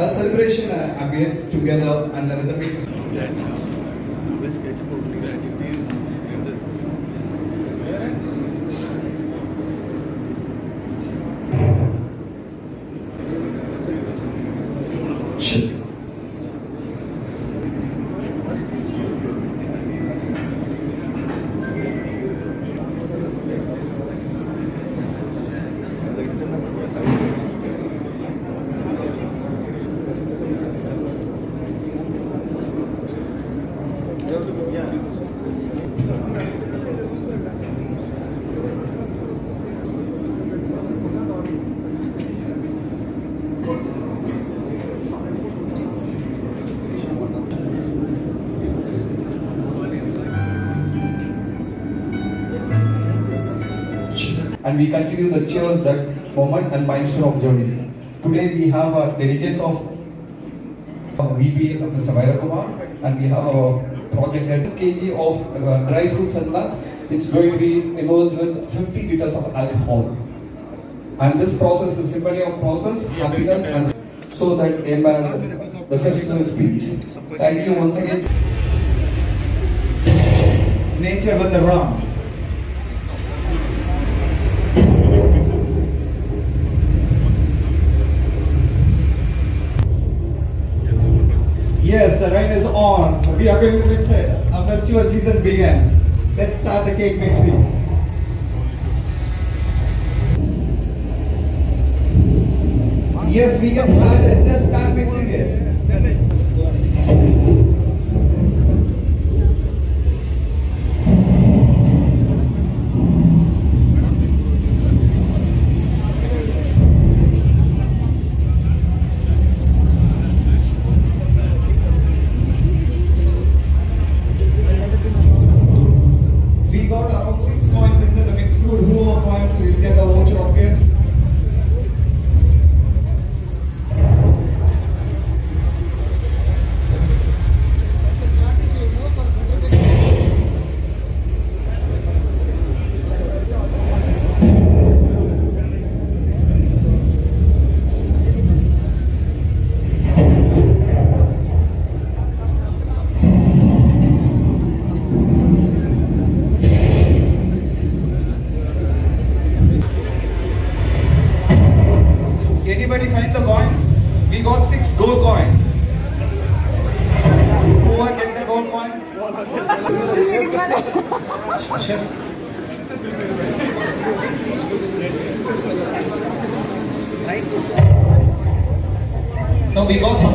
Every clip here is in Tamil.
A celebration uh, ambience together and the rhythmic chill. And we continue the cheers that moment and milestone of journey. Today we have a delegates of uh, VP Mr. Vairakumar and we have our project at kg of uh, dry fruits and nuts. It's going to be immersed with 50 liters of alcohol. And this process, the symphony of process, happiness and so that embarrass the festival speech. Thank you once again. Nature with the rum. Yes, the rain is on. We are going to mix it. Our festival season begins. Let's start the cake mixing. Yes, we can start it. Just start mixing it. No, we got some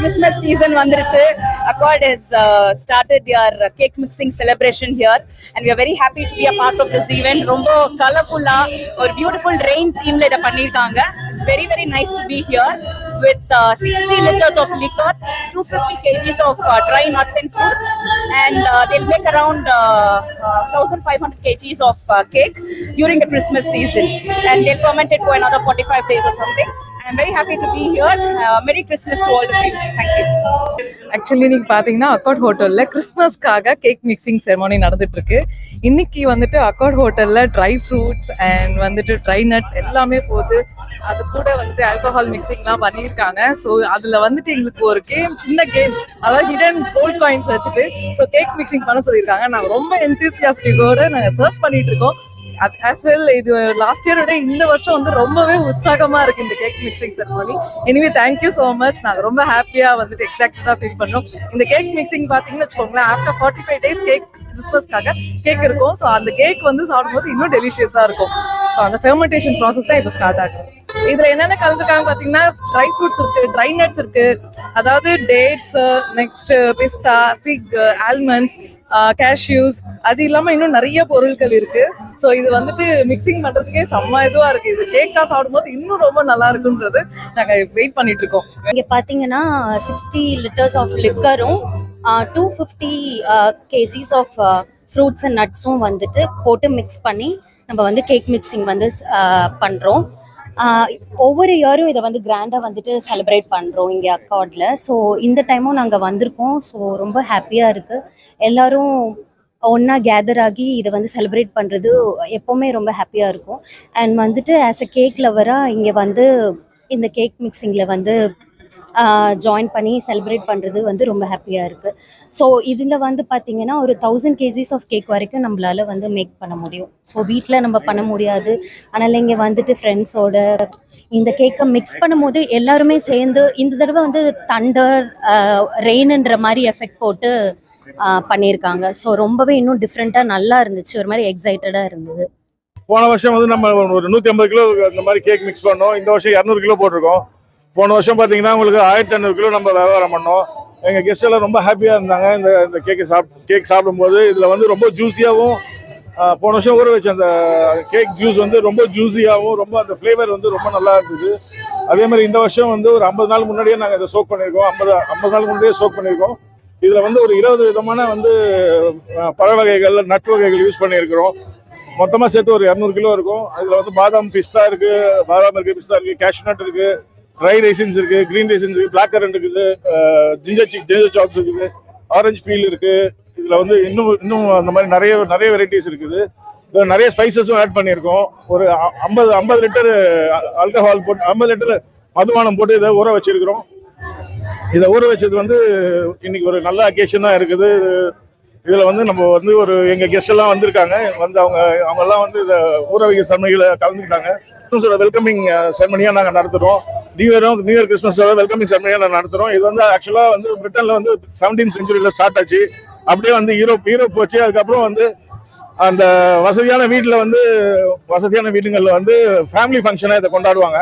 Christmas season வந்துருச்சு Accord has uh, started their uh, cake mixing celebration here and we are very happy to be a part of this event ரொம்ப கலர்ஃபுல்லா ஒரு பியூட்டிஃபுல் ரெயின் தீம்ல இதை பண்ணிருக்காங்க it's very very nice to be here with uh, 60 liters of liquor 250 kgs of uh, dry nuts and fruits and uh, they'll make around uh, uh, 1500 kgs of uh, cake during the christmas season and they'll ferment it for another 45 days or something I'm very happy to be here. Uh, Merry Christmas to all actually நீங்கள் பார்த்தீங்கன்னா அக்காட் ஹோட்டல்ல கிறிஸ்மஸ்க்காக கேக் மிக்சிங் செரமோனி நடந்துட்டு இருக்கு இன்னைக்கு வந்துட்டு அக்காட் ஹோட்டல்ல ட்ரை ஃப்ரூட்ஸ் அண்ட் வந்துட்டு ட்ரை நட்ஸ் எல்லாமே போகுது அது கூட வந்துட்டு ஆல்கஹால் மிக்சிங்லாம் பண்ணியிருக்காங்க. ஸோ அதுல வந்துட்டு எங்களுக்கு ஒரு கேம் சின்ன கேம் அதாவது ஹிடன் கோல்ட் காயின்ஸ் வச்சுட்டு ஸோ கேக் மிக்சிங் பண்ண சொல்லியிருக்காங்க. நாங்கள் ரொம்ப என்தூசியாஸ்டிக்கோட நாங்கள் சர்ச் பண்ணிட்டு இருக்கோம். ஆஸ் வெல் இது லாஸ்ட் இயரோட இந்த வருஷம் வந்து ரொம்பவே உற்சாகமா இருக்கு இந்த cake mixing ceremony anyway thank you so much நாங்க ரொம்ப ஹாப்பியா வந்துட்டு எக்ஸாக்டா ஃபீல் பண்ணோம். இந்த கேக் மிக்சிங் பாத்தீங்கன்னு வச்சுக்கோங்களேன் after forty five days cake கிறிஸ்மஸ்க்காக cake இருக்கும். ஸோ அந்த கேக் வந்து சாப்பிடும்போது இன்னும் டெலிஷியஸா இருக்கும். ஸோ அந்த ஃபெர்மெண்டேஷன் ப்ராசஸ் தான் இப்போ ஸ்டார்ட் ஆகும் இதுல என்னென்ன கலந்துருக்காங்க பாத்தீங்கன்னா ட்ரை ஃப்ரூட்ஸ் இருக்கு ட்ரை நட்ஸ் இருக்கு. அதாவது dates next pista fig almonds cashews அது இல்லாம இன்னும் நிறைய பொருட்கள் இருக்கு. ஸோ இது வந்துட்டு மிக்சிங் பண்றதுக்கே செம்ம இதுவா இருக்கு. இது கேக்கா சாப்பிடும்போது இன்னும் ரொம்ப நல்லா இருக்குன்றது நாங்க வெயிட் பண்ணிட்டு இருக்கோம். இங்க பாத்தீங்கன்னா sixty litres of லிக்கரும் two fifty KGs of fruits and நட்ஸும் வந்துட்டு போட்டு மிக்ஸ் பண்ணி நம்ம வந்து கேக் மிக்சிங் வந்து uh, பண்ணுறோம் ஒவ்வொரு இயரும் இதை வந்து கிராண்டாக வந்துட்டு செலிப்ரேட் பண்ணுறோம் இங்கே அக்கார்டில் ஸோ இந்த டைமும் நாங்கள் வந்திருக்கோம். ஸோ ரொம்ப ஹாப்பியாக இருக்குது எல்லோரும் ஒன்றா கேதர் ஆகி இதை வந்து செலிப்ரேட் பண்ணுறது எப்போவுமே ரொம்ப ஹாப்பியாக இருக்கும். அண்ட் வந்துட்டு ஆஸ் அ கேக் லவராக இங்கே வந்து இந்த கேக் மிக்சிங்கில் வந்து ஜாயின் பண்ணி செலிப்ரேட் பண்ணுறது வந்து ரொம்ப ஹாப்பியாக இருக்குது ஸோ இதில் வந்து பார்த்திங்கன்னா ஒரு தௌசண்ட் கேஜிஸ் ஆஃப் கேக் வரைக்கும் நம்மளால் வந்து மேக் பண்ண முடியும். ஸோ வீட்டில் நம்ம பண்ண முடியாது. அதனால் இங்கே வந்துட்டு ஃப்ரெண்ட்ஸோட இந்த கேக்கை மிக்ஸ் பண்ணும்போது எல்லாருமே சேர்ந்து இந்த தடவை வந்து தண்டர் ரெயின்ன்ற மாதிரி எஃபெக்ட் போட்டு பண்ணியிருக்காங்க. ஸோ ரொம்பவே இன்னும் டிஃப்ரெண்ட்டாக நல்லா இருந்துச்சு. ஒரு மாதிரி எக்ஸைட்டடாக இருந்தது. போன வருஷம் வந்து நம்ம ஒரு நூற்றி ஐம்பது கிலோ இந்த மாதிரி கேக் மிக்ஸ் பண்ணோம். இந்த வருஷம் இரநூறு கிலோ போட்டிருக்கோம். போன வருஷம் பார்த்தீங்கன்னா உங்களுக்கு ஆயிரத்தி ஐநூறு கிலோ நம்ம வியாபாரம் பண்ணோம். எங்கள் கெஸ்ட் எல்லாம் ரொம்ப ஹாப்பியாக இருந்தாங்க. இந்த இந்த கேக்கை சாப் கேக் சாப்பிடும்போது இதில் வந்து ரொம்ப ஜூஸியாகவும் போன வருஷம் ஊற வச்ச அந்த கேக் ஜூஸ் வந்து ரொம்ப ஜூஸியாகவும் ரொம்ப அந்த ஃப்ளேவர் வந்து ரொம்ப நல்லா இருந்தது. அதே மாதிரி இந்த வருஷம் வந்து ஒரு ஐம்பது நாள் முன்னாடியே நாங்கள் இதை சோக் பண்ணியிருக்கோம் ஐம்பது ஐம்பது நாள் முன்னாடியே சோக் பண்ணியிருக்கோம் இதில் வந்து ஒரு இருபது விதமான வந்து பழ வகைகள் நட்டு வகைகள் யூஸ் பண்ணியிருக்கிறோம். மொத்தமாக சேர்த்து ஒரு இரநூறு கிலோ இருக்கும். அதில் வந்து பாதாம் பிஸ்தா இருக்குது பாதாம் இருக்குது பிஸ்தா இருக்குது கேஷ்நட் இருக்குது ட்ரை ரைசின்ஸ் இருக்கு கிரீன் ரைசின்ஸ் இருக்கு பிளாக் கரண்ட் இருக்குது ஜிஞ்சர் சிக் ஜிஞ்சர் சாப்ஸ் இருக்குது ஆரஞ்சு பீல் இருக்கு. இதில் வந்து இன்னும் இன்னும் அந்த மாதிரி நிறைய நிறைய வெரைட்டிஸ் இருக்குது. இதில் நிறைய ஸ்பைசஸும் ஆட் பண்ணியிருக்கோம். ஒரு அ- ஐம்பது ஐம்பது லிட்டர் ஆல்கஹால் போட்டு ஐம்பது லிட்டர் மதுபானம் போட்டு இதை ஊற வச்சிருக்கிறோம். இதை ஊற வச்சது வந்து இன்னைக்கு ஒரு நல்ல அக்கேஷனாக இருக்குது. இதில் வந்து நம்ம வந்து ஒரு எங்கள் கெஸ்ட் எல்லாம் வந்திருக்காங்க. வந்து அவங்க அவங்கெல்லாம் வந்து இதை ஊற வைக்க செரமனிகளை கலந்துக்கிட்டாங்க. வெல்கமிங் செரமனியாக நாங்கள் நடத்துகிறோம் நியூ இயரும் நியூ இயர் கிறிஸ்மஸ் வெல்கமிங் செரமனியாக நடத்துகிறோம் இது வந்து ஆக்சுவலாக வந்து பிரிட்டனில் வந்து செவன்டீன் செஞ்சுரியில் ஸ்டார்ட் ஆச்சு. அப்படியே வந்து யூரோப் யூரோப் போச்சு. அதுக்கப்புறம் வந்து அந்த வசதியான வீட்டில் வந்து வசதியான வீடுங்களில் வந்து ஃபேமிலி ஃபங்க்ஷனாக இதை கொண்டாடுவாங்க.